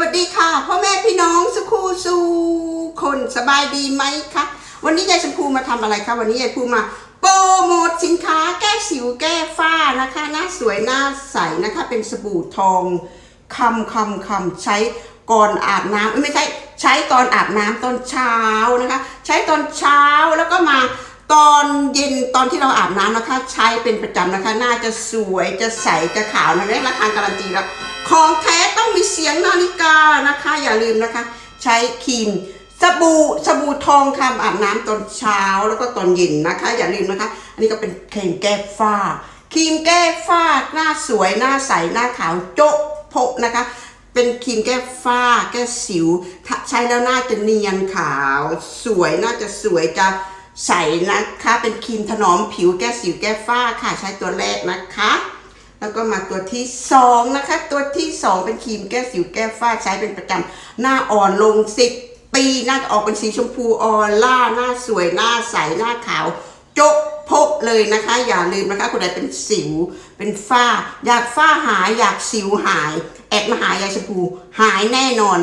วัสดีค่ะ พ่อแม่พี่น้องสุขูสู่คนสบายดีไหมคะวันนี้ยายชมพูมาทำอะไรคะวันนี้ยายชมพูมาโปรโมทสินค้าแก้สิวแก้ฝ้านะคะหน้าสวยหน้าใสนะคะเป็นสบู่ทองคำคำคำใช้ก่อนอาบน้ำไม่ใช่ใช้ตอนอาบน้ำตอนเช้านะคะ ใช้ตอนเช้าแล้วก็มา ตอนเย็นตอนที่เราอาบน้ำนะคะ ใช้เป็นประจำนะคะ หน้าจะสวยจะใสจะขาวนะได้ราคาการันตีแล้วของแท้ต้องมีเสียงนาฬิกานะคะ อย่าลืมนะคะ ใช้ครีมสบู่สบู่ทองคำอาบน้ำตอนเช้าแล้วก็ตอนเย็นนะคะ อย่าลืมนะคะ อันนี้ก็เป็นครีมแก้ฝ้าครีมแก้ฝ้าหน้าสวยหน้าใสหน้าขาวโจ๊ะโพะนะคะ เป็นครีมแก้ฝ้า แก้สิวใช้แล้วหน้าจะเนียนขาว สวยน่าจะสวยจะ ใสนะคะ เป็นครีมถนอมผิวแก้สิวแก้ฝ้าค่ะใช้ตัวแรกนะคะ แล้วก็มาตัวที่สองนะคะ ตัวที่สองเป็นครีมแก้สิวแก้ฝ้าใช้เป็นประจำหน้าอ่อนลงสิบปีหน้าจะออกเป็นสีชมพูออร่าหน้าสวยหน้าใสหน้าขาวโจ๊กพกเลยนะคะ อย่าลืมนะคะคนใดเป็นสิว เป็นฝ้า อยากฝ้าหายอยากสิวหาย แอดมาหายายชมพูหายแน่นอน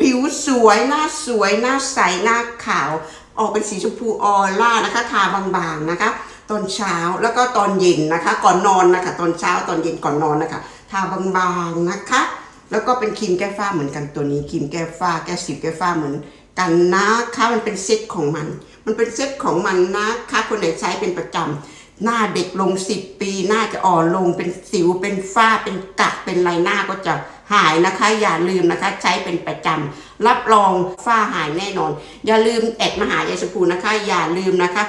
ผิวสวยหน้าสวยหน้าใสหน้าขาว ออกเป็นสีชมพูออร่านะคะ ทาบางๆนะคะ ตอนเช้าแล้วก็ตอนเย็นนะคะ ก่อนนอนนะคะ ตอนเช้าตอนเย็นก่อนนอนนะคะ ทาบางๆนะคะ แล้วก็เป็นครีมแก้ฝ้าเหมือนกันตัวนี้ครีมแก้ฝ้า แก้สิวแก้ฝ้าเหมือนกันนะคะมันเป็นเซตของมัน มันเป็นเซตของมันนะคะคนไหนใช้เป็นประจำ หน้าเด็กลง10ปีหน้าจะอ่อนลงเป็นสิวเป็นฝ้าเป็นกะเป็นไรหน้าก็จะหายนะคะ อย่าลืมนะคะ ใช้เป็นประจำรับรองฝ้าหายแน่นอน อย่าลืมแอดมาหายายชมพูนะคะ อย่าลืมนะคะ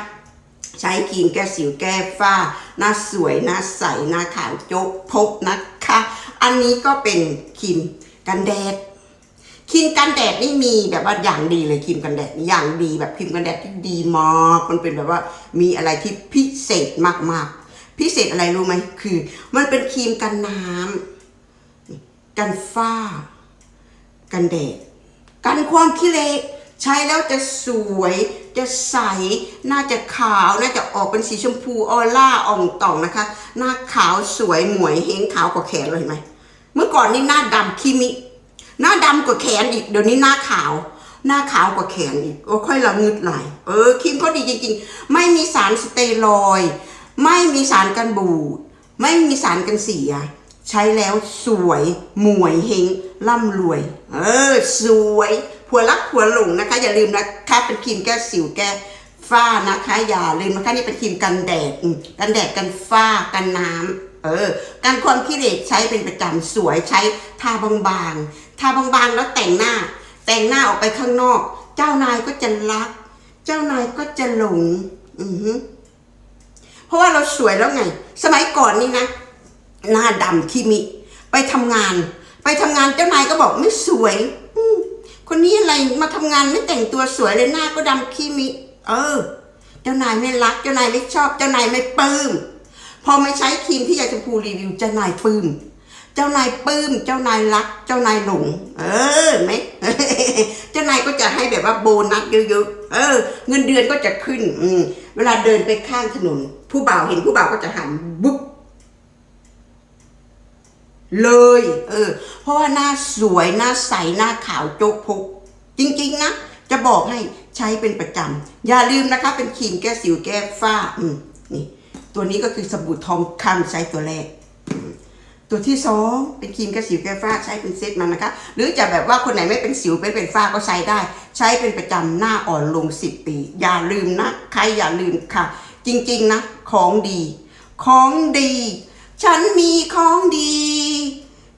ใช้ครีมแก้สิวแก้ฝ้า หน้าสวยหน้าใสหน้าขาวโจ๊กพกนะคะ อันนี้ก็เป็นครีมกันแดด ครีมกันแดดนี่มีแบบว่าอย่างดีเลยครีมกันแดดอย่างดีแบบครีมกันแดดที่ดีมากมันเป็นแบบว่ามีอะไรที่พิเศษมากๆ พิเศษอะไรรู้ไหมคือ มันเป็นครีมกันน้ำกันฝ้า กันแดดกันความขี้เหร่ใช้แล้วจะสวย จะใส น่าจะขาว น่าจะออกเป็นสีชมพูออร่าอ่องต่องนะคะ หน้าขาวสวยหมวยเฮงขาวกว่าแขนเลยเห็นไหมเมื่อก่อนนี่หน้าดำคิมิ หน้าดำกว่าแขนอีกเดี๋ยวนี้หน้าขาว หน้าขาวกว่าแขนอีกโอ้ค่อยละงึดไหลายเออครีมเขาดีจริง ๆ ไม่มีสารสเตียรอยไม่มีสารกันบูด ไม่มีสารกันเสีย ใช้แล้วสวยหมวยเฮงร่ำรวย เออ สวยผัวรักผัวหลงนะคะ อย่าลืมนะคะเป็นครีมแก้สิวแก้ ฝ้านะคะ อย่าลืมนะคะนี่เป็นครีมกันแดดกันแดดกันฝ้ากันน้ำเออการความขี้เหร่ใช้เป็นประจำสวยใช้ทาบางๆทาบางๆแล้วแต่งหน้า แต่งหน้าออกไปข้างนอก เจ้านายก็จะรัก เจ้านายก็จะหลง อือฮึเพราะว่าเราสวยแล้วไง สมัยก่อนนี่นะหน้าดำที่มิ ไปทำงาน ไปทำงานเจ้านายก็บอกไม่สวยอมคนนี้อะไรมาทำงานไม่แต่งตัวสวยเลยหน้าก็ดำขี้มิ เออ เจ้านายไม่รัก เจ้านายไม่ชอบ เจ้านายไม่ปลื้ม พอไม่ใช้ครีมที่ยายชมพูรีวิว เจ้านายปลื้ม เจ้านายปลื้ม เจ้านายรัก เจ้านายหลง เออไหมเจ้านายก็จะให้แบบว่าโบนัสเยอะๆ เออ เงินเดือนก็จะขึ้น อืม เวลาเดินไปข้างถนน ผู้บ่าวเห็นผู้บ่าวก็จะหันบุ๊บเลย เออ เพราะว่าหน้าสวย หน้าใส หน้าขาวโจ๊กพก จริง ๆ นะจะ บอกให้ใช้เป็นประจำอย่าลืมนะคะ เป็นครีมแก้สิวแก้ฝ้าอืมนี่ ตัวนี้ก็คือสบู่ทองคำใช้ตัวแรก ตัวที่สองเป็นครีมแก้สิวแก้ฝ้าใช้เป็นเซตมันนะคะ หรือจะแบบว่าคนไหนไม่เป็นสิวเป็นเป็นฝ้าก็ใช้ได้ ใช้เป็นประจำหน้าอ่อนลงสิบปี อย่าลืมนะใครอย่าลืมค่ะ จริง ๆ นะ ของดี ของดี ฉันมีของดี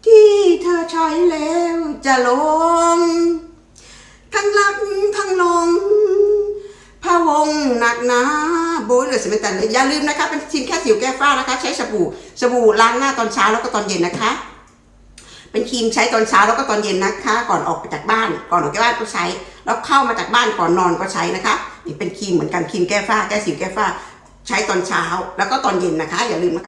ที่เธอใช้แล้วจะหลง ทั้งรักทั้งลงพะวงหนักหนาโบยเลยสมัยแต่อย่าลืมนะคะ เป็นครีมแค่สิวแก้ฝ้านะคะ ใช้สบู่สบู่ล้างหน้าตอนเช้าแล้วก็ตอนเย็นนะคะ เป็นครีมใช้ตอนเช้าแล้วก็ตอนเย็นนะคะ ก่อนออกจากบ้าน ก่อนออกจากบ้านก็ใช้ แล้วเข้ามาจากบ้านก่อนนอนก็ใช้นะคะนี่เป็นครีมเหมือนกันครีมแก้ฝ้าแก้สิวแก้ฝ้า ใช้ตอนเช้าแล้วก็ตอนเย็นนะคะ อย่าลืมนะ